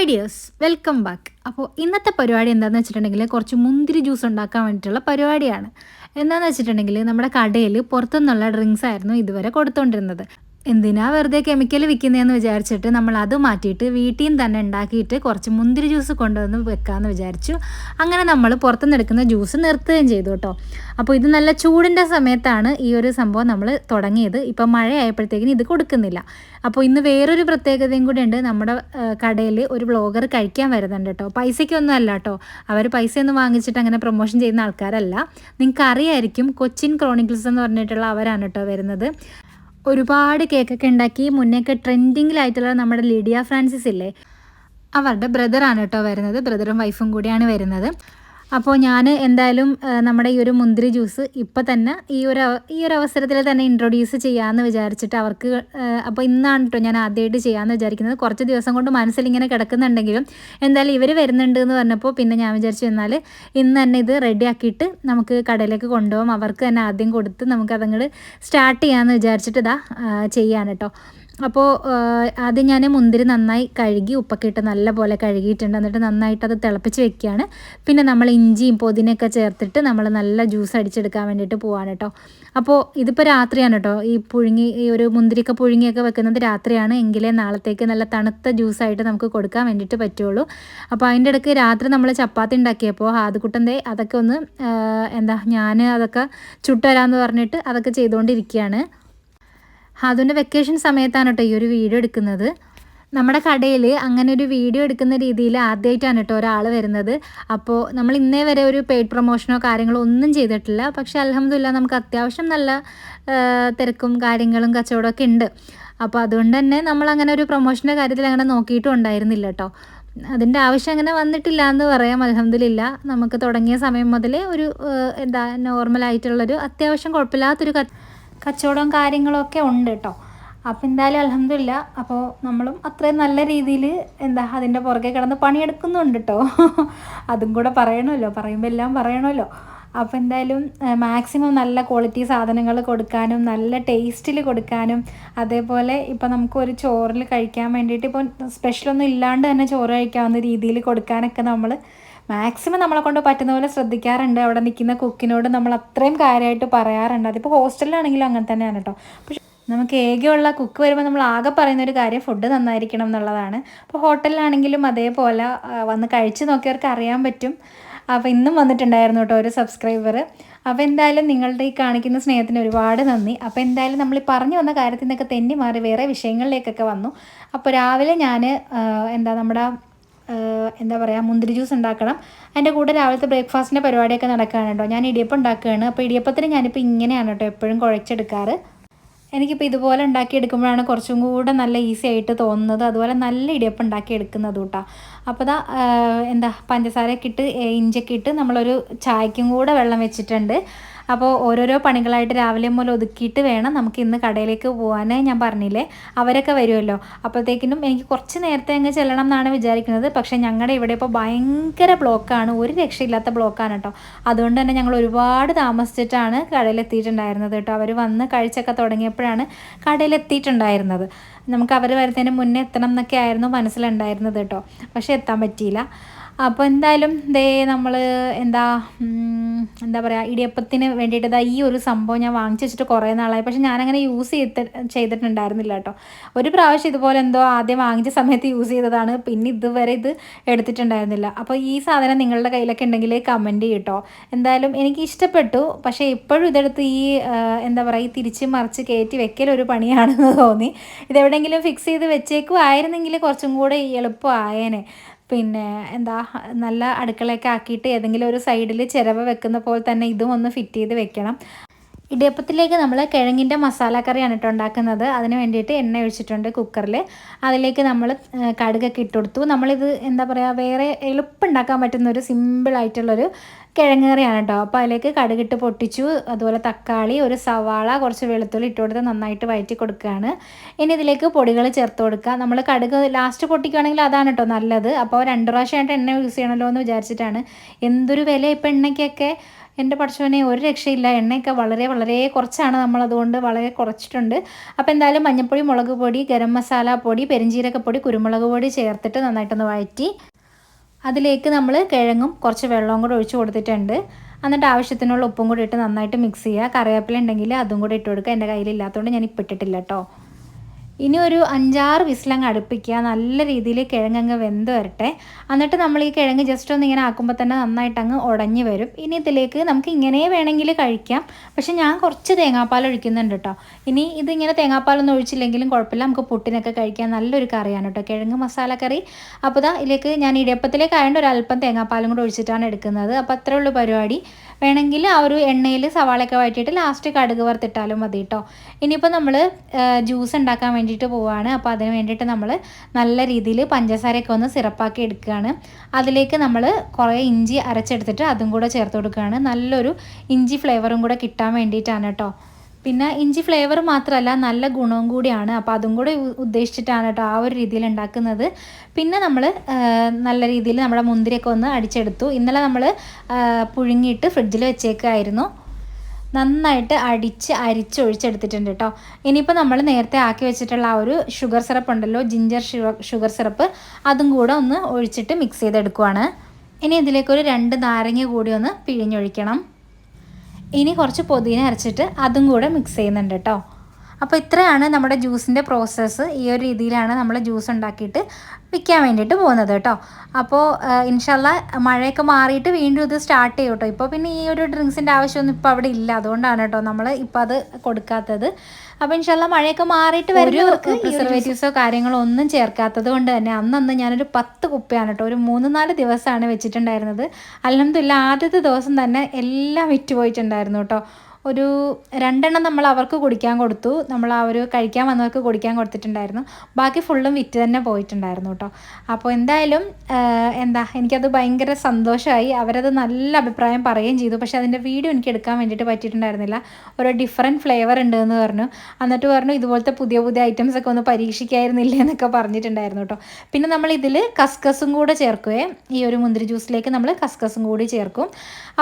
Hi dears welcome back. അപ്പോൾ ഇന്നത്തെ പരിപാടി എന്താണെന്ന് വെച്ചിട്ടുണ്ടെങ്കിൽ കുറച്ച് മുന്തിരി ജ്യൂസ് ഉണ്ടാക്കാൻ വേണ്ടിയിട്ടുള്ള പരിപാടിയാണ്. എന്താണെന്ന് വെച്ചിട്ടുണ്ടെങ്കിൽ നമ്മുടെ കടയിൽ പുറത്തുനിന്നുള്ള ഡ്രിങ്ക്സ് ആയിരുന്നു ഇതുവരെ കൊടുത്തുകൊണ്ടിരുന്നത് എന്തിനാ വെറുതെ കെമിക്കൽ വിൽക്കുന്നതെന്ന് വിചാരിച്ചിട്ട് നമ്മൾ അത് മാറ്റിയിട്ട് വീട്ടിൽ നിന്ന് തന്നെ ഉണ്ടാക്കിയിട്ട് കുറച്ച് മുന്തിരി ജ്യൂസ് കൊണ്ടുവന്ന് വെക്കാമെന്ന് വിചാരിച്ചു. അങ്ങനെ നമ്മൾ പുറത്തുനിന്ന് എടുക്കുന്ന ജ്യൂസ് നിർത്തുകയും ചെയ്തു കേട്ടോ. അപ്പോൾ ഇത് നല്ല ചൂടിന്റെ സമയത്താണ് ഈ ഒരു സംഭവം നമ്മൾ തുടങ്ങിയത്. ഇപ്പം മഴയായപ്പോഴത്തേക്കിനും ഇത് കൊടുക്കുന്നില്ല. അപ്പോൾ ഇന്ന് വേറൊരു പ്രത്യേകതയും കൂടി ഉണ്ട്. നമ്മുടെ കടയിൽ ഒരു ബ്ലോഗർ കഴിക്കാൻ വരുന്നുണ്ട് കേട്ടോ. പൈസയ്ക്കൊന്നും അല്ല കേട്ടോ. അവർ പൈസയൊന്നും വാങ്ങിച്ചിട്ട് അങ്ങനെ പ്രൊമോഷൻ ചെയ്യുന്ന ആൾക്കാരല്ല. നിങ്ങൾക്ക് അറിയായിരിക്കും കൊച്ചിൻ ക്രോണിക്കിൾസ് എന്ന് പറഞ്ഞിട്ടുള്ള അവരാണ് കേട്ടോ വരുന്നത്. ഒരുപാട് കേക്കൊക്കെ ഉണ്ടാക്കി മുന്നേക്കെ ട്രെൻഡിങ്ങിലായിട്ടുള്ള നമ്മുടെ ലിഡിയ ഫ്രാൻസിസ് ഇല്ലേ? അവരുടെ ബ്രദറാണ് കേട്ടോ വരുന്നത്. ബ്രദറും വൈഫും കൂടിയാണ് വരുന്നത്. അപ്പോൾ ഞാൻ എന്തായാലും നമ്മുടെ ഈ ഒരു മുന്തിരി ജ്യൂസ് ഇപ്പോൾ തന്നെ ഈ ഒരു ഈ ഒരു അവസരത്തിൽ തന്നെ ഇൻട്രൊഡ്യൂസ് ചെയ്യാമെന്ന് വിചാരിച്ചിട്ട് അവർക്ക് അപ്പോൾ ഇന്നാണ് കേട്ടോ ഞാൻ ആദ്യമായിട്ട് ചെയ്യാമെന്ന് വിചാരിക്കുന്നത്. കുറച്ച് ദിവസം കൊണ്ട് മനസ്സിൽ ഇങ്ങനെ കിടക്കുന്നുണ്ടെങ്കിലും എന്തായാലും ഇവർ വരുന്നുണ്ട് എന്ന് പറഞ്ഞപ്പോൾ പിന്നെ ഞാൻ വിചാരിച്ചു എന്നാൽ ഇന്ന് തന്നെ ഇത് റെഡി ആക്കിയിട്ട് നമുക്ക് കടയിലേക്ക് കൊണ്ടുപോകാം അവർക്ക് തന്നെ ആദ്യം കൊടുത്ത് നമുക്ക് സ്റ്റാർട്ട് ചെയ്യാമെന്ന് വിചാരിച്ചിട്ട് ഇതാ ചെയ്യാൻ കേട്ടോ അപ്പോൾ ആദ്യം ഞാൻ മുന്തിരി നന്നായി കഴുകി ഉപ്പൊക്കെ നല്ല പോലെ കഴുകിയിട്ടുണ്ട്. എന്നിട്ട് നന്നായിട്ട് അത് തിളപ്പിച്ച് വെക്കുകയാണ്. പിന്നെ നമ്മൾ ഇഞ്ചിയും പൊതിനൊക്കെ ചേർത്തിട്ട് നമ്മൾ നല്ല ജ്യൂസ് അടിച്ചെടുക്കാൻ വേണ്ടിയിട്ട് പോവാണ് കേട്ടോ. അപ്പോൾ ഇതിപ്പോൾ രാത്രിയാണ് കേട്ടോ. ഈ പുഴുങ്ങി ഈ ഒരു മുന്തിരിക്ക പുഴുങ്ങിയൊക്കെ വെക്കുന്നത് രാത്രിയാണ്. എങ്കിലേ നാളത്തേക്ക് നല്ല തണുത്ത ജ്യൂസായിട്ട് നമുക്ക് കൊടുക്കാൻ വേണ്ടിയിട്ട് പറ്റുള്ളൂ. അപ്പോൾ അതിന്റെ ഇടയ്ക്ക് രാത്രി നമ്മൾ ചപ്പാത്തി ഉണ്ടാക്കിയപ്പോൾ ആദ്യക്കുട്ടന്റെ അതൊക്കെ ഒന്ന് എന്താ ഞാൻ അതൊക്കെ ചുട്ടുതരാമെന്ന് പറഞ്ഞിട്ട് അതൊക്കെ ചെയ്തുകൊണ്ടിരിക്കുകയാണ്. അതിന്റെ വെക്കേഷൻ സമയത്താണ് കേട്ടോ ഈ ഒരു വീഡിയോ എടുക്കുന്നത്. നമ്മുടെ കടയിൽ അങ്ങനെ ഒരു വീഡിയോ എടുക്കുന്ന രീതിയിൽ ആദ്യമായിട്ടാണ് കേട്ടോ ഒരാൾ വരുന്നത്. അപ്പോൾ നമ്മൾ ഇന്നേ വരെ ഒരു പെയ്ഡ് പ്രൊമോഷനോ കാര്യങ്ങളോ ഒന്നും ചെയ്തിട്ടില്ല. പക്ഷേ അലഹമ്മദില്ല നമുക്ക് അത്യാവശ്യം നല്ല തിരക്കും കാര്യങ്ങളും കച്ചവടമൊക്കെ ഉണ്ട്. അപ്പോൾ അതുകൊണ്ട് തന്നെ നമ്മൾ അങ്ങനെ ഒരു പ്രൊമോഷന്റെ കാര്യത്തിൽ അങ്ങനെ നോക്കിയിട്ടും ഉണ്ടായിരുന്നില്ല കേട്ടോ അതിന്റെ ആവശ്യം അങ്ങനെ വന്നിട്ടില്ല എന്ന് പറയാം അലഹമ്മദില്ല നമുക്ക് തുടങ്ങിയ സമയം മുതലേ ഒരു എന്താ നോർമലായിട്ടുള്ളൊരു അത്യാവശ്യം കുഴപ്പമില്ലാത്തൊരു കച്ചവടവും കാര്യങ്ങളും ഒക്കെ ഉണ്ട് കേട്ടോ അപ്പോൾ എന്തായാലും അലഹമില്ല അപ്പോൾ നമ്മളും അത്രയും നല്ല രീതിയിൽ എന്താ അതിന്റെ പുറകെ കിടന്ന് പണിയെടുക്കുന്നുണ്ട് കേട്ടോ അതും കൂടെ പറയണമല്ലോ പറയുമ്പോൾ എല്ലാം പറയണമല്ലോ അപ്പോൾ എന്തായാലും മാക്സിമം നല്ല ക്വാളിറ്റി സാധനങ്ങൾ കൊടുക്കാനും നല്ല ടേസ്റ്റിൽ കൊടുക്കാനും അതേപോലെ ഇപ്പം നമുക്ക് ഒരു ചോറിൽ കഴിക്കാൻ വേണ്ടിയിട്ട് ഇപ്പോൾ സ്പെഷ്യലൊന്നും ഇല്ലാണ്ട് തന്നെ ചോറ് കഴിക്കാവുന്ന രീതിയിൽ കൊടുക്കാനൊക്കെ നമ്മൾ മാക്സിമം നമ്മളെ കൊണ്ട് പറ്റുന്ന പോലെ ശ്രദ്ധിക്കാറുണ്ട്. അവിടെ നിൽക്കുന്ന കുക്കിനോട് നമ്മൾ അത്രയും കാര്യമായിട്ട് പറയാറുണ്ട്. അതിപ്പോൾ ഹോസ്റ്റലിലാണെങ്കിലും അങ്ങനെ തന്നെയാണ് കേട്ടോ. പക്ഷെ നമുക്ക് ഏകയുള്ള കുക്ക് വരുമ്പോൾ നമ്മൾ ആകെ പറയുന്ന ഒരു കാര്യം ഫുഡ് നന്നായിരിക്കണം എന്നുള്ളതാണ്. അപ്പോൾ ഹോട്ടലിലാണെങ്കിലും അതേപോലെ വന്ന് കഴിച്ച് നോക്കിയവർക്ക് അറിയാൻ പറ്റും. അപ്പോൾ ഇന്നും വന്നിട്ടുണ്ടായിരുന്നു കേട്ടോ ഒരു സബ്സ്ക്രൈബർ അപ്പോൾ എന്തായാലും നിങ്ങളുടെ ഈ കാണിക്കുന്ന സ്നേഹത്തിന് ഒരുപാട് നന്ദി. അപ്പോൾ എന്തായാലും നമ്മൾ പറഞ്ഞു വന്ന കാര്യത്തിൽ നിന്നൊക്കെ തെന്നി മാറി വേറെ വിഷയങ്ങളിലേക്കൊക്കെ വന്നു. അപ്പോൾ രാവിലെ ഞാൻ എന്താ നമ്മുടെ എന്താ പറയുക മുന്തിരി ജ്യൂസ് ഉണ്ടാക്കണം. അതിന്റെ കൂടെ രാവിലത്തെ ബ്രേക്ക്ഫാസ്റ്റിന്റെ പരിപാടിയൊക്കെ നടക്കുകയാണ് കേട്ടോ. ഞാൻ ഇടിയപ്പം ഉണ്ടാക്കുകയാണ്. അപ്പോൾ ഇടിയപ്പത്തിന് ഞാനിപ്പോൾ ഇങ്ങനെയാണ് കേട്ടോ എപ്പോഴും കുഴച്ചെടുക്കാറ്. എനിക്കിപ്പോൾ ഇതുപോലെ ഉണ്ടാക്കിയെടുക്കുമ്പോഴാണ് കുറച്ചും കൂടെ നല്ല ഈസി ആയിട്ട് തോന്നുന്നത്. അതുപോലെ നല്ല ഇടിയപ്പം ഉണ്ടാക്കി എടുക്കുന്നത് കേട്ടോ. അപ്പോൾ ദാ എന്താ പഞ്ചസാരയൊക്കെ ഇട്ട് ഇഞ്ചൊക്കെ ഇട്ട് നമ്മളൊരു ചായക്കും കൂടെ വെള്ളം വെച്ചിട്ടുണ്ട്. അപ്പോൾ ഓരോരോ പണികളായിട്ട് രാവിലെ മുതൽ ഒതുക്കിയിട്ട് വേണം നമുക്ക് ഇന്ന് കടയിലേക്ക് പോകാൻ ഞാൻ പറഞ്ഞില്ലേ? അവരൊക്കെ വരുമല്ലോ. അപ്പോഴത്തേക്കിനും എനിക്ക് കുറച്ച് നേരത്തെ അങ്ങ് ചെല്ലണം എന്നാണ് വിചാരിക്കുന്നത്. പക്ഷേ ഞങ്ങളുടെ ഇവിടെ ഇപ്പോൾ ഭയങ്കര ബ്ലോക്കാണ്. ഒരു രക്ഷയില്ലാത്ത ബ്ലോക്കാണ് കേട്ടോ. അതുകൊണ്ട് തന്നെ ഞങ്ങൾ ഒരുപാട് താമസിച്ചിട്ടാണ് കടയിലെത്തിയിട്ടുണ്ടായിരുന്നത് കേട്ടോ. അവർ വന്ന് കഴിച്ചൊക്കെ തുടങ്ങിയപ്പോഴാണ് കടയിലെത്തിയിട്ടുണ്ടായിരുന്നത്. നമുക്ക് അവർ വരുന്നതിന് മുന്നേ എത്തണം എന്നൊക്കെ ആയിരുന്നു മനസ്സിലുണ്ടായിരുന്നത് കേട്ടോ. പക്ഷേ എത്താൻ പറ്റിയില്ല. അപ്പോൾ എന്തായാലും ദേ നമ്മൾ എന്താ എന്താ പറയുക ഇടിയപ്പത്തിന് വേണ്ടിയിട്ട് ഈ ഒരു സംഭവം ഞാൻ വാങ്ങിച്ചു വെച്ചിട്ട് കുറേ നാളായി. പക്ഷെ ഞാനങ്ങനെ യൂസ് ചെയ്ത് ചെയ്തിട്ടുണ്ടായിരുന്നില്ല കേട്ടോ. ഒരു പ്രാവശ്യം ഇതുപോലെ എന്തോ ആദ്യം വാങ്ങിച്ച സമയത്ത് യൂസ് ചെയ്തതാണ്. പിന്നെ ഇതുവരെ ഇത് എടുത്തിട്ടുണ്ടായിരുന്നില്ല. അപ്പോൾ ഈ സാധനം നിങ്ങളുടെ കയ്യിലൊക്കെ ഉണ്ടെങ്കിൽ കമന്റ് ചെയ്യട്ടോ. എന്തായാലും എനിക്ക് ഇഷ്ടപ്പെട്ടു. പക്ഷേ ഇപ്പോഴും ഇതെടുത്ത് ഈ എന്താ പറയുക ഈ തിരിച്ച് മറിച്ച് കയറ്റി വെക്കൽ ഒരു പണിയാണെന്ന് തോന്നി. ഇതെവിടെയെങ്കിലും ഫിക്സ് ചെയ്ത് വെച്ചേക്കുമായിരുന്നെങ്കിൽ കുറച്ചും കൂടെ എളുപ്പമായേനെ. പിന്നെ എന്താ നല്ല അടുക്കളയൊക്കെ ആക്കിയിട്ട് ഏതെങ്കിലും ഒരു സൈഡിൽ ചിരവ വെക്കുന്ന പോലെ തന്നെ ഇതും ഒന്ന് ഫിറ്റ് ചെയ്ത് വെക്കണം. ഇടിയപ്പത്തിലേക്ക് നമ്മൾ കിഴങ്ങിന്റെ മസാലക്കറിയാണ് കേട്ടോ ഉണ്ടാക്കുന്നത്. അതിന് വേണ്ടിയിട്ട് എണ്ണ ഒഴിച്ചിട്ടുണ്ട് കുക്കറിൽ അതിലേക്ക് നമ്മൾ കടുകൊക്കെ ഇട്ട് കൊടുത്തു. നമ്മളിത് എന്താ പറയുക വേറെ എളുപ്പം ഉണ്ടാക്കാൻ പറ്റുന്ന ഒരു സിമ്പിളായിട്ടുള്ളൊരു കിഴങ്ങ് കറിയാണ് കേട്ടോ അപ്പോൾ അതിലേക്ക് കടുകിട്ട് പൊട്ടിച്ചു. അതുപോലെ തക്കാളി ഒരു സവാള കുറച്ച് വെളുത്തുള്ളി ഇട്ട് കൊടുത്ത് നന്നായിട്ട് വയറ്റി കൊടുക്കുകയാണ്. ഇനി ഇതിലേക്ക് പൊടികൾ ചേർത്ത് കൊടുക്കുക. നമ്മൾ കടുക് ലാസ്റ്റ് പൊട്ടിക്കുകയാണെങ്കിൽ അതാണ് കേട്ടോ നല്ലത്. അപ്പോൾ രണ്ട് പ്രാവശ്യമായിട്ട് എണ്ണ യൂസ് ചെയ്യണമല്ലോ എന്ന് വിചാരിച്ചിട്ടാണ്. എന്തൊരു വില ഇപ്പോൾ എണ്ണയ്ക്കൊക്കെ? എന്റെ പഠിച്ചവനെ ഒരു രക്ഷയില്ല. എണ്ണയൊക്കെ വളരെ വളരെ കുറച്ചാണ് നമ്മൾ അതുകൊണ്ട് വളരെ കുറച്ചിട്ടുണ്ട്. അപ്പോൾ എന്തായാലും മഞ്ഞൾപ്പൊടി മുളക് പൊടി ഗരം മസാല പൊടി പെരിഞ്ചീരകപ്പൊടി കുരുമുളക് പൊടി ചേർത്തിട്ട് നന്നായിട്ടൊന്ന് വഴറ്റി അതിലേക്ക് നമ്മൾ കിഴങ്ങും കുറച്ച് വെള്ളവും കൂടെ ഒഴിച്ച് കൊടുത്തിട്ടുണ്ട്. എന്നിട്ട് ആവശ്യത്തിനുള്ള ഉപ്പും കൂടി ഇട്ട് നന്നായിട്ട് മിക്സ് ചെയ്യുക. കറിവേപ്പില ഉണ്ടെങ്കിൽ അതും കൂടി ഇട്ട് കൊടുക്കുക. എന്റെ കയ്യിലില്ലാത്തതുകൊണ്ട് ഞാൻ ഇപ്പം ഇട്ടിട്ടില്ല കേട്ടോ ഇനി ഒരു അഞ്ചാറ് വിസിലങ്ങ് അടുപ്പിക്കുക. നല്ല രീതിയിൽ കിഴങ്ങങ്ങ് വെന്ത് വരട്ടെ. എന്നിട്ട് നമ്മൾ ഈ കിഴങ്ങ് ജസ്റ്റ് ഒന്ന് ഇങ്ങനെ ആക്കുമ്പോൾ തന്നെ നന്നായിട്ട് അങ്ങ് ഉടഞ്ഞു വരും. ഇനി ഇതിലേക്ക് നമുക്ക് ഇങ്ങനെ വേണമെങ്കിൽ കഴിക്കാം. പക്ഷെ ഞാൻ കുറച്ച് തേങ്ങാപ്പാൽ ഒഴിക്കുന്നുണ്ട് കേട്ടോ ഇനി ഇതിങ്ങനെ തേങ്ങാപ്പാലൊന്നും ഒഴിച്ചില്ലെങ്കിലും കുഴപ്പമില്ല. നമുക്ക് പുട്ടിനൊക്കെ കഴിക്കാൻ നല്ലൊരു കറിയാണ് കേട്ടോ കിഴങ്ങ് മസാല കറി. അപ്പോൾ ഇതാ ഇതിലേക്ക് ഞാൻ ഇടിയപ്പത്തിലേക്ക് ആയതുകൊണ്ട് അല്പം തേങ്ങാപ്പാലും കൂടെ ഒഴിച്ചിട്ടാണ് എടുക്കുന്നത്. അപ്പോൾ അത്രേ ഉള്ളൂ പരിപാടി. വേണമെങ്കിൽ ആ ഒരു എണ്ണയിൽ സവാളയൊക്കെ വഴറ്റിയിട്ട് ലാസ്റ്റ് കടുക് വറുത്തിട്ടാലും മതി കേട്ടോ ഇനിയിപ്പോൾ നമ്മൾ ജ്യൂസ് ഉണ്ടാക്കാൻ വേണ്ടിയിട്ട് പോവുകയാണ് അപ്പോൾ അതിന് വേണ്ടിയിട്ട് നമ്മൾ നല്ല രീതിയിൽ പഞ്ചസാരയൊക്കെ ഒന്ന് സിറപ്പാക്കി എടുക്കുകയാണ്. അതിലേക്ക് നമ്മൾ കുറേ ഇഞ്ചി അരച്ചെടുത്തിട്ട് അതും കൂടെ ചേർത്ത് കൊടുക്കുകയാണ്. നല്ലൊരു ഇഞ്ചി ഫ്ലേവറും കൂടെ കിട്ടാൻ വേണ്ടിയിട്ടാണ് കേട്ടോ പിന്നെ ഇഞ്ചി ഫ്ലേവർ മാത്രമല്ല നല്ല ഗുണവും കൂടിയാണ്. അപ്പോൾ അതും കൂടെ ഉദ്ദേശിച്ചിട്ടാണ് കേട്ടോ ആ ഒരു രീതിയിൽ ഉണ്ടാക്കുന്നത്. പിന്നെ നമ്മൾ നല്ല രീതിയിൽ നമ്മുടെ മുന്തിരിയൊക്കെ ഒന്ന് അടിച്ചെടുത്തു. ഇന്നലെ നമ്മൾ പുഴുങ്ങിയിട്ട് ഫ്രിഡ്ജിൽ വെച്ചേക്കായിരുന്നു. നന്നായിട്ട് അടിച്ച് അരിച്ചൊഴിച്ചെടുത്തിട്ടുണ്ട് കേട്ടോ. ഇനിയിപ്പോൾ നമ്മൾ നേരത്തെ ആക്കി വെച്ചിട്ടുള്ള ആ ഒരു ഷുഗർ സിറപ്പ് ഉണ്ടല്ലോ ജിഞ്ചർ ഷുഗർ സിറപ്പ് അതും കൂടെ ഒന്ന് ഒഴിച്ചിട്ട് മിക്സ് ചെയ്തെടുക്കുവാണ്. ഇനി ഇതിലേക്ക് ഒരു രണ്ട് നാരങ്ങ കൂടി ഒന്ന് പിഴിഞ്ഞൊഴിക്കണം. ഇനി കുറച്ച് പുതിന അരച്ചിട്ട് അതും കൂടെ മിക്സ് ചെയ്യുന്നുണ്ട് കേട്ടോ അപ്പോൾ ഇത്രയാണ് നമ്മുടെ ജ്യൂസിന്റെ പ്രോസസ്സ് ഈ ഒരു രീതിയിലാണ് നമ്മൾ ജ്യൂസ് ഉണ്ടാക്കിയിട്ട് വിൽക്കാൻ വേണ്ടിയിട്ട് പോകുന്നത് കേട്ടോ. അപ്പോൾ ഇൻഷല്ല മഴയൊക്കെ മാറിയിട്ട് വീണ്ടും ഇത് സ്റ്റാർട്ട് ചെയ്യും കേട്ടോ ഇപ്പോൾ പിന്നെ ഈ ഒരു ഡ്രിങ്ക്സിന്റെ ആവശ്യമൊന്നും ഇപ്പോൾ അവിടെ ഇല്ല. അതുകൊണ്ടാണ് കേട്ടോ നമ്മൾ ഇപ്പോൾ അത് കൊടുക്കാത്തത്. അപ്പോൾ ഇൻഷല്ല മഴയൊക്കെ മാറിയിട്ട് വരുന്നവർക്ക് പ്രിസർവേറ്റീവ്സോ കാര്യങ്ങളോ ഒന്നും ചേർക്കാത്തത് കൊണ്ട് തന്നെ അന്നന്ന് ഞാനൊരു പത്ത് കുപ്പിയാണ് കേട്ടോ ഒരു മൂന്ന് നാല് ദിവസമാണ് വെച്ചിട്ടുണ്ടായിരുന്നത്. അല്ലെന്നില്ല ആദ്യത്തെ ദിവസം തന്നെ എല്ലാം വിറ്റ് പോയിട്ടുണ്ടായിരുന്നു കേട്ടോ ഒരു രണ്ടെണ്ണം നമ്മൾ അവർക്ക് കുടിക്കാൻ കൊടുത്തു. നമ്മൾ ആ ഒരു കഴിക്കാൻ വന്നവർക്ക് കുടിക്കാൻ കൊടുത്തിട്ടുണ്ടായിരുന്നു. ബാക്കി ഫുള്ളും വിറ്റ് തന്നെ പോയിട്ടുണ്ടായിരുന്നു കേട്ടോ അപ്പോൾ എന്തായാലും എന്താ എനിക്കത് ഭയങ്കര സന്തോഷമായി അവരത് നല്ല അഭിപ്രായം പറയുകയും ചെയ്തു. പക്ഷേ അതിന്റെ വീഡിയോ എനിക്ക് എടുക്കാൻ വേണ്ടിയിട്ട് പറ്റിയിട്ടുണ്ടായിരുന്നില്ല. ഒരു ഡിഫറെന്റ് ഫ്ലേവർ ഉണ്ട് എന്ന് പറഞ്ഞു. എന്നിട്ട് പറഞ്ഞു ഇതുപോലത്തെ പുതിയ പുതിയ ഐറ്റംസ് ഒക്കെ ഒന്ന് പരീക്ഷിക്കായിരുന്നില്ല? എന്നൊക്കെ പറഞ്ഞിട്ടുണ്ടായിരുന്നു കേട്ടോ പിന്നെ നമ്മൾ ഇതിൽ കസ്കസും കൂടെ ചേർക്കുകയും ഈ ഒരു മുന്തിരി ജ്യൂസിലേക്ക് നമ്മൾ കസ്കസും കൂടി ചേർക്കും.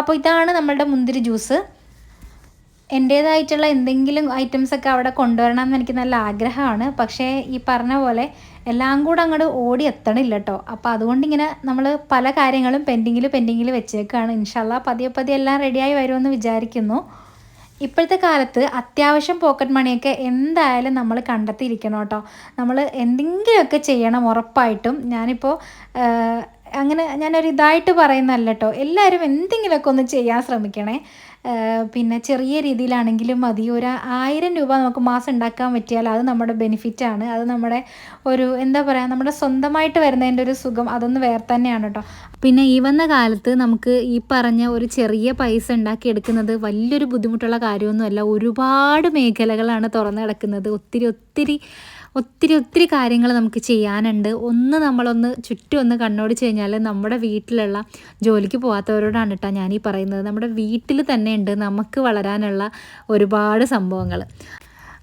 അപ്പോൾ ഇതാണ് നമ്മളുടെ മുന്തിരി ജ്യൂസ് എന്റേതായിട്ടുള്ള എന്തെങ്കിലും ഐറ്റംസ് ഒക്കെ അവിടെ കൊണ്ടുവരണം എന്ന് എനിക്ക് നല്ല ആഗ്രഹമാണ്. പക്ഷേ ഈ പറഞ്ഞ പോലെ എല്ലാം കൂടെ അങ്ങോട്ട് ഓടി എത്തണില്ല കേട്ടോ അപ്പോൾ അതുകൊണ്ട് ഇങ്ങനെ നമ്മൾ പല കാര്യങ്ങളും പെൻഡിങ്ങിൽ പെൻഡിങ്ങിൽ വെച്ചേക്കാണ്. ഇൻഷല്ല പതിയെ പതിയെ എല്ലാം റെഡിയായി വരുമെന്ന് വിചാരിക്കുന്നു. ഇപ്പോഴത്തെ കാലത്ത് അത്യാവശ്യം പോക്കറ്റ് മണിയൊക്കെ എന്തായാലും നമ്മൾ കണ്ടെത്തിയിരിക്കണം കേട്ടോ നമ്മൾ എന്തെങ്കിലുമൊക്കെ ചെയ്യണം ഉറപ്പായിട്ടും. ഞാനിപ്പോൾ അങ്ങനെ ഞാനൊരു ഇതായിട്ട് പറയുന്നതല്ല കേട്ടോ എല്ലാവരും എന്തെങ്കിലുമൊക്കെ ഒന്ന് ചെയ്യാൻ ശ്രമിക്കണേ. പിന്നെ ചെറിയ രീതിയിലാണെങ്കിലും മതി. ഒരു ആയിരം രൂപ നമുക്ക് മാസം ഉണ്ടാക്കാൻ പറ്റിയാൽ അത് നമ്മുടെ ബെനിഫിറ്റാണ് അത് നമ്മുടെ ഒരു എന്താ പറയുക നമ്മുടെ സ്വന്തമായിട്ട് വരുന്നതിന്റെ ഒരു സുഖം അതൊന്ന് വേറെ തന്നെയാണ് കേട്ടോ. പിന്നെ ഈ വന്ന കാലത്ത് നമുക്ക് ഈ പറഞ്ഞ ഒരു ചെറിയ പൈസ ഉണ്ടാക്കിയെടുക്കുന്നത് വലിയൊരു ബുദ്ധിമുട്ടുള്ള കാര്യമൊന്നുമല്ല. ഒരുപാട് മേഖലകളാണ് തുറന്നു കിടക്കുന്നത്. ഒത്തിരി ഒത്തിരി ഒത്തിരി ഒത്തിരി കാര്യങ്ങൾ നമുക്ക് ചെയ്യാനുണ്ട്. ഒന്ന് നമ്മളൊന്ന് ചുറ്റും ഒന്ന് കണ്ണോടിച്ച് കഴിഞ്ഞാൽ നമ്മുടെ വീട്ടിലുള്ള ജോലിക്ക് പോകാത്തവരോടാണ് കേട്ടോ ഞാനീ പറയുന്നത്. നമ്മുടെ വീട്ടിൽ തന്നെ ഉണ്ട് നമുക്ക് വളരാനുള്ള ഒരുപാട് സംഭവങ്ങൾ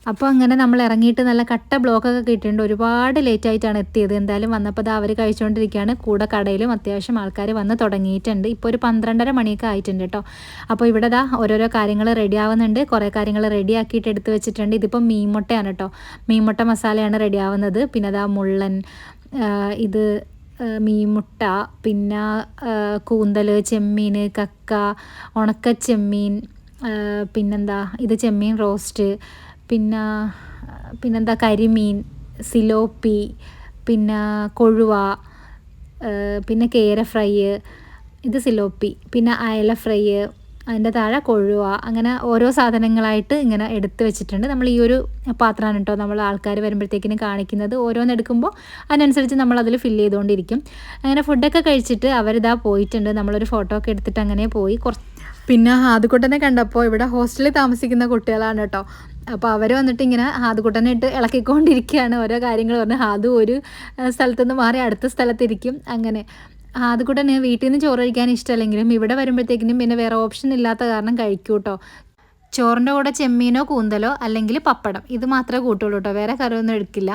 അപ്പോൾ അങ്ങനെ നമ്മൾ ഇറങ്ങിയിട്ട് നല്ല കട്ട ബ്ലോക്കൊക്കെ കിട്ടിയിട്ടുണ്ട്. ഒരുപാട് ലേറ്റ് ആയിട്ടാണ് എത്തിയത്. എന്തായാലും വന്നപ്പോൾ അവർ കഴിച്ചുകൊണ്ടിരിക്കുകയാണ് കൂടെ കടയിലും അത്യാവശ്യം ആൾക്കാർ വന്ന് തുടങ്ങിയിട്ടുണ്ട്. ഇപ്പോൾ ഒരു പന്ത്രണ്ടര മണിയൊക്കെ ആയിട്ടുണ്ട് കേട്ടോ. അപ്പോൾ ഇവിടെ ദാ ഓരോരോ കാര്യങ്ങൾ റെഡി ആവുന്നുണ്ട്. കുറേ കാര്യങ്ങൾ റെഡി ആക്കിയിട്ട് എടുത്ത് വെച്ചിട്ടുണ്ട്. ഇതിപ്പോൾ മീൻമുട്ടയാണ് കേട്ടോ. മീൻമുട്ട മസാലയാണ് റെഡി ആവുന്നത്. പിന്നെ അതാ മുള്ളൻ ഇത് മീൻമുട്ട പിന്നെ കൂന്തൽ ചെമ്മീൻ കക്ക ഉണക്ക ചെമ്മീൻ പിന്നെന്താ ഇത് ചെമ്മീൻ റോസ്റ്റ് പിന്നെ പിന്നെന്താ കരിമീൻ സിലോപ്പി പിന്നെ കൊഴുവ പിന്നെ കേര ഫ്രൈ ഇത് സിലോപ്പി പിന്നെ അയല ഫ്രൈ അതിന്റെ താഴെ കൊഴുവ അങ്ങനെ ഓരോ സാധനങ്ങളായിട്ട് ഇങ്ങനെ എടുത്ത് വെച്ചിട്ടുണ്ട്. നമ്മൾ ഈ ഒരു പാത്രമാണ് കേട്ടോ നമ്മൾ ആൾക്കാർ വരുമ്പോഴത്തേക്കിനും കാണിക്കുന്നത്. ഓരോന്ന് എടുക്കുമ്പോൾ അതിനനുസരിച്ച് നമ്മൾ അതിൽ ഫില്ല് ചെയ്തുകൊണ്ടിരിക്കും. അങ്ങനെ ഫുഡൊക്കെ കഴിച്ചിട്ട് അവരിതാ പോയിട്ടുണ്ട്. നമ്മളൊരു ഫോട്ടോ ഒക്കെ എടുത്തിട്ട് അങ്ങനെ പോയി. കുറച്ച് പിന്നെ ഹാദുക്കുട്ടനെ കണ്ടപ്പോൾ ഇവിടെ ഹോസ്റ്റലിൽ താമസിക്കുന്ന കുട്ടികളാണ് കേട്ടോ. അപ്പോൾ അവർ വന്നിട്ട് ഇങ്ങനെ ഹാദുക്കുട്ടനെ ഇട്ട് ഇളക്കിക്കൊണ്ടിരിക്കുകയാണ്. ഓരോ കാര്യങ്ങൾ പറഞ്ഞ് ഹാദു ഒരു സ്ഥലത്തുനിന്ന് മാറി അടുത്ത സ്ഥലത്തിരിക്കും. അങ്ങനെ ഹാദുകുട്ടന് വീട്ടിൽ നിന്ന് ചോറ് കഴിക്കാൻ ഇഷ്ടമല്ലെങ്കിലും ഇവിടെ വരുമ്പോഴത്തേക്കിനും പിന്നെ വേറെ ഓപ്ഷൻ ഇല്ലാത്ത കാരണം കഴിക്കൂ കേട്ടോ. ചോറിന്റെ കൂടെ ചെമ്മീനോ കൂന്തലോ അല്ലെങ്കിൽ പപ്പടം ഇത് മാത്രമേ കൂട്ടുള്ളൂ കേട്ടോ. വേറെ കറിയൊന്നും എടുക്കില്ല.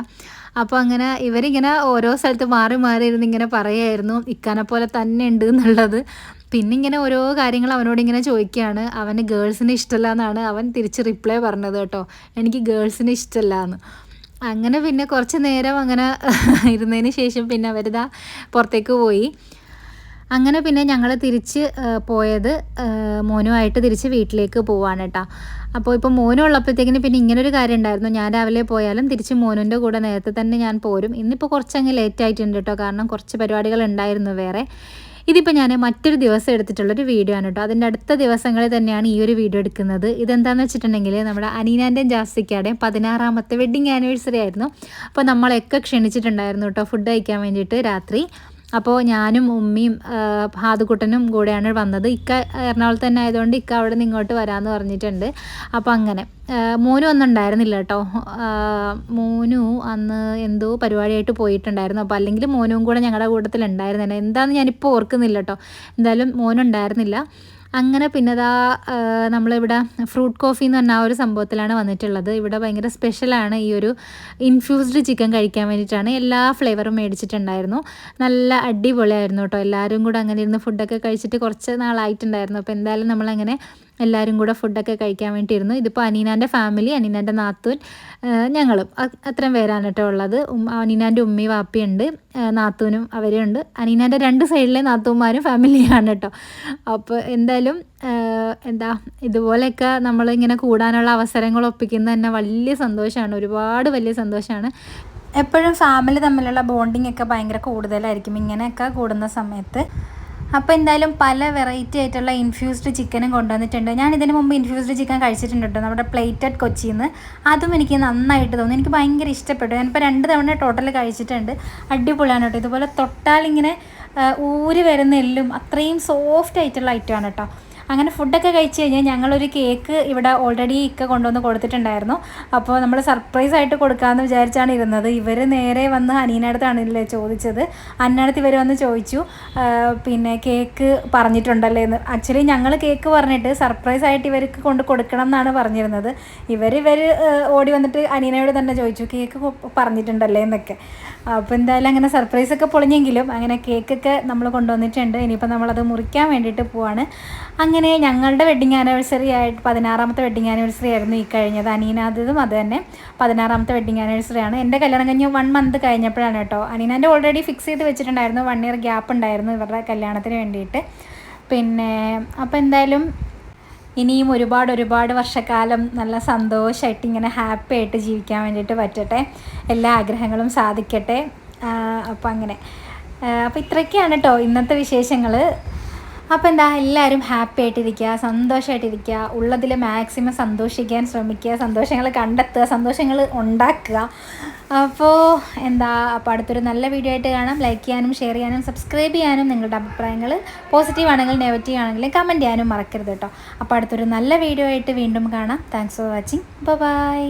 അപ്പോൾ അങ്ങനെ ഇവരിങ്ങനെ ഓരോ സ്ഥലത്ത് മാറി മാറി ഇരുന്ന് ഇങ്ങനെ പറയായിരുന്നു. ഇക്കാനെ പോലെ തന്നെ ഉണ്ട് എന്നുള്ളത്. പിന്നെ ഇങ്ങനെ ഓരോ കാര്യങ്ങൾ അവനോട് ഇങ്ങനെ ചോദിക്കുകയാണ്. അവന് ഗേൾസിന് ഇഷ്ടമല്ല എന്നാണ് അവൻ തിരിച്ച് റിപ്ലൈ പറഞ്ഞത് കേട്ടോ. എനിക്ക് ഗേൾസിന് ഇഷ്ടമല്ല എന്ന് അങ്ങനെ പിന്നെ കുറച്ച് നേരം അങ്ങനെ ഇരുന്നതിന് ശേഷം പിന്നെ അവരിതാ പുറത്തേക്ക് പോയി. അങ്ങനെ പിന്നെ ഞങ്ങൾ തിരിച്ച് പോയത് മോനുമായിട്ട് തിരിച്ച് വീട്ടിലേക്ക് പോവാണ് കേട്ടോ. അപ്പോൾ ഇപ്പോൾ മോനുള്ളപ്പോഴത്തേക്കിന് പിന്നെ ഇങ്ങനൊരു കാര്യം ഉണ്ടായിരുന്നു. ഞാൻ രാവിലെ പോയാലും തിരിച്ച് മോനുന്റെ കൂടെ നേരത്തെ തന്നെ ഞാൻ പോരും. ഇന്നിപ്പോൾ കുറച്ചങ്ങ് ലേറ്റ് ആയിട്ടുണ്ട് കേട്ടോ. കാരണം കുറച്ച് പരിപാടികൾ ഉണ്ടായിരുന്നു വേറെ. ഇതിപ്പോൾ ഞാൻ മറ്റൊരു ദിവസം എടുത്തിട്ടുള്ളൊരു വീഡിയോ ആണ് കേട്ടോ അതിന്റെ അടുത്ത ദിവസങ്ങളിൽ തന്നെയാണ് ഈ ഒരു വീഡിയോ എടുക്കുന്നത്. ഇതെന്താണെന്ന് വെച്ചിട്ടുണ്ടെങ്കിൽ നമ്മുടെ അനീനാന്റെയും ജാസ്തിക്കാടെയും പതിനാറാമത്തെ വെഡ്ഡിങ് ആനിവേഴ്സറി ആയിരുന്നു. അപ്പോൾ നമ്മളെയൊക്കെ ക്ഷണിച്ചിട്ടുണ്ടായിരുന്നു കേട്ടോ ഫുഡ് കഴിക്കാൻ വേണ്ടിയിട്ട് രാത്രി. അപ്പോൾ ഞാനും ഉമ്മയും ഹാദുക്കുട്ടനും കൂടെയാണ് വന്നത്. ഇക്ക എറണാകുളത്ത് തന്നെ ആയതുകൊണ്ട് ഇക്ക അവിടെ നിന്ന് ഇങ്ങോട്ട് വരാമെന്ന് പറഞ്ഞിട്ടുണ്ട്. അപ്പോൾ അങ്ങനെ മോനു ഒന്നും ഉണ്ടായിരുന്നില്ല കേട്ടോ. മോനു അന്ന് എന്തോ പരിപാടിയായിട്ട് പോയിട്ടുണ്ടായിരുന്നു. അപ്പോൾ അല്ലെങ്കിൽ മോനും കൂടെ ഞങ്ങളുടെ കൂട്ടത്തിൽ ഉണ്ടായിരുന്നില്ല എന്താണെന്ന് ഞാനിപ്പോൾ ഓർക്കുന്നില്ല കേട്ടോ. എന്തായാലും മോനുണ്ടായിരുന്നില്ല. അങ്ങനെ പിന്നെ ഇതാ നമ്മളിവിടെ ഫ്രൂട്ട് കോഫി എന്ന് പറഞ്ഞ ആ ഒരു സംഭവത്തിലാണ് വന്നിട്ടുള്ളത്. ഇവിടെ ഭയങ്കര സ്പെഷ്യലാണ് ഈ ഒരു ഇൻഫ്യൂസ്ഡ് ചിക്കൻ കഴിക്കാൻ വേണ്ടിയിട്ടാണ് എല്ലാ ഫ്ലേവറും മേടിച്ചിട്ടുണ്ടായിരുന്നു. നല്ല അടിപൊളിയായിരുന്നു കേട്ടോ. എല്ലാവരും കൂടെ അങ്ങനെ ഇരുന്ന് ഫുഡൊക്കെ കഴിച്ചിട്ട് കുറച്ച് നാളായിട്ടുണ്ടായിരുന്നു. അപ്പോൾ എന്തായാലും നമ്മളങ്ങനെ എല്ലാവരും കൂടെ ഫുഡൊക്കെ കഴിക്കാൻ വേണ്ടി ഇരുന്നു ഇതിപ്പോൾ അനീനാന്റെ ഫാമിലി അനീനാന്റെ നാത്തൂൻ ഞങ്ങളും. അത്രയും പേരാണ് കേട്ടോ ഉള്ളത്. അനീനാന്റെ ഉമ്മി വാപ്പിയുണ്ട് നാത്തൂനും അവരുണ്ട് അനീനാന്റെ രണ്ട് സൈഡിലെ നാത്തൂന്മാരും ഫാമിലിയാണ് കേട്ടോ. അപ്പോൾ എന്തായാലും എന്താ ഇതുപോലെയൊക്കെ നമ്മളിങ്ങനെ കൂടാനുള്ള അവസരങ്ങൾ ഒപ്പിക്കുന്നത് തന്നെ വലിയ സന്തോഷമാണ്. ഒരുപാട് വലിയ സന്തോഷമാണ്. എപ്പോഴും ഫാമിലി തമ്മിലുള്ള ബോണ്ടിങ് ഒക്കെ ഭയങ്കര കൂടുതലായിരിക്കും. ഇങ്ങനെയൊക്കെ കൂടുന്ന സമയത്ത്. അപ്പോൾ എന്തായാലും പല വെറൈറ്റി ആയിട്ടുള്ള ഇൻഫ്യൂസ്ഡ് ചിക്കനും കൊണ്ടുവന്നിട്ടുണ്ട്. ഞാൻ ഇതിന് മുമ്പ് ഇൻഫ്യൂസ്ഡ് ചിക്കൻ കഴിച്ചിട്ടുണ്ട് കേട്ടോ നമ്മുടെ പ്ലേറ്റഡ് കൊച്ചിയിൽ നിന്ന് അതും എനിക്ക് നന്നായിട്ട് തോന്നി. എനിക്ക് ഭയങ്കര ഇഷ്ടപ്പെട്ടു. ഞാനിപ്പോൾ രണ്ട് തവണ ടോട്ടൽ കഴിച്ചിട്ടുണ്ട്. അടിപൊളിയാണ് കേട്ടോ. ഇതുപോലെ തൊട്ടാലിങ്ങനെ ഊരി വരുന്ന എല്ലും അത്രയും സോഫ്റ്റ് ആയിട്ടുള്ള ഐറ്റമാണ് കേട്ടോ. അങ്ങനെ ഫുഡൊക്കെ കഴിച്ച് കഴിഞ്ഞാൽ ഞങ്ങളൊരു കേക്ക് ഇവിടെ ഓൾറെഡി ഇക്ക കൊണ്ടുവന്ന് കൊടുത്തിട്ടുണ്ടായിരുന്നു. അപ്പോൾ നമ്മൾ സർപ്രൈസ് ആയിട്ട് കൊടുക്കാമെന്ന് വിചാരിച്ചാണ് ഇരുന്നത്. ഇവർ നേരെ വന്ന് അനീനടുത്താണല്ലേ ചോദിച്ചത്. അന്നടുത്ത് ഇവർ വന്ന് ചോദിച്ചു പിന്നെ കേക്ക് പറഞ്ഞിട്ടുണ്ടല്ലേ എന്ന്. ആക്ച്വലി ഞങ്ങൾ കേക്ക് പറഞ്ഞിട്ട് സർപ്രൈസ് ആയിട്ട് ഇവർക്ക് കൊണ്ട് കൊടുക്കണം എന്നാണ് പറഞ്ഞിരുന്നത്. ഇവർ ഇവർ ഓടി വന്നിട്ട് അനീനയോട് തന്നെ ചോദിച്ചു കേക്ക് പറഞ്ഞിട്ടുണ്ടല്ലേ എന്നൊക്കെ. അപ്പോൾ എന്തായാലും അങ്ങനെ സർപ്രൈസ് ഒക്കെ പൊളിഞ്ഞെങ്കിലും അങ്ങനെ കേക്കൊക്കെ നമ്മൾ കൊണ്ടുവന്നിട്ടുണ്ട്. ഇനിയിപ്പോൾ നമ്മളത് മുറിക്കാൻ വേണ്ടിയിട്ട് പോവാണ്. അങ്ങനെ ഞങ്ങളുടെ വെഡിങ് ആനിവേഴ്സറി ആയിട്ട് പതിനാറാമത്തെ വെഡിങ് ആനിവേഴ്സറി ആയിരുന്നു ഈ കഴിഞ്ഞത്. അനീനാഥതും അത് തന്നെ പതിനാറാമത്തെ വെഡിങ് ആനിവേഴ്സറി ആണ്. എന്റെ കല്യാണം കഴിഞ്ഞ് വൺ മന്ത് കഴിഞ്ഞപ്പോഴാണ് കേട്ടോ. അനീനാന്റെ ഓൾറെഡി ഫിക്സ് ചെയ്ത് വെച്ചിട്ടുണ്ടായിരുന്നു. വൺ ഇയർ ഗ്യാപ്പ് ഉണ്ടായിരുന്നു ഇവരുടെ കല്യാണത്തിന് വേണ്ടിയിട്ട്. പിന്നെ അപ്പോൾ എന്തായാലും ഇനിയും ഒരുപാട് ഒരുപാട് വർഷക്കാലം നല്ല സന്തോഷമായിട്ട് ഇങ്ങനെ ഹാപ്പി ആയിട്ട് ജീവിക്കാൻ വേണ്ടിയിട്ട് പറ്റട്ടെ. എല്ലാ ആഗ്രഹങ്ങളും സാധിക്കട്ടെ. അപ്പോൾ അങ്ങനെ. അപ്പോൾ ഇത്രയൊക്കെയാണ് കേട്ടോ ഇന്നത്തെ വിശേഷങ്ങൾ അപ്പോൾ എന്താ എല്ലാവരും ഹാപ്പി ആയിട്ടിരിക്കുക സന്തോഷമായിട്ടിരിക്കുക ഉള്ളതിൽ മാക്സിമം സന്തോഷിക്കാൻ ശ്രമിക്കുക സന്തോഷങ്ങൾ കണ്ടെത്തുക സന്തോഷങ്ങൾ ഉണ്ടാക്കുക. അപ്പോൾ എന്താ അപ്പോൾ അടുത്തൊരു നല്ല വീഡിയോ ആയിട്ട് കാണാം. ലൈക്ക് ചെയ്യാനും ഷെയർ ചെയ്യാനും സബ്സ്ക്രൈബ് ചെയ്യാനും നിങ്ങളുടെ അഭിപ്രായങ്ങൾ പോസിറ്റീവ് ആണെങ്കിൽ നെഗറ്റീവ് ആണെങ്കിലും കമന്റ് ചെയ്യാനും മറക്കരുത് കേട്ടോ. അപ്പോൾ അടുത്തൊരു നല്ല വീഡിയോ ആയിട്ട് വീണ്ടും കാണാം. Thanks for watching bye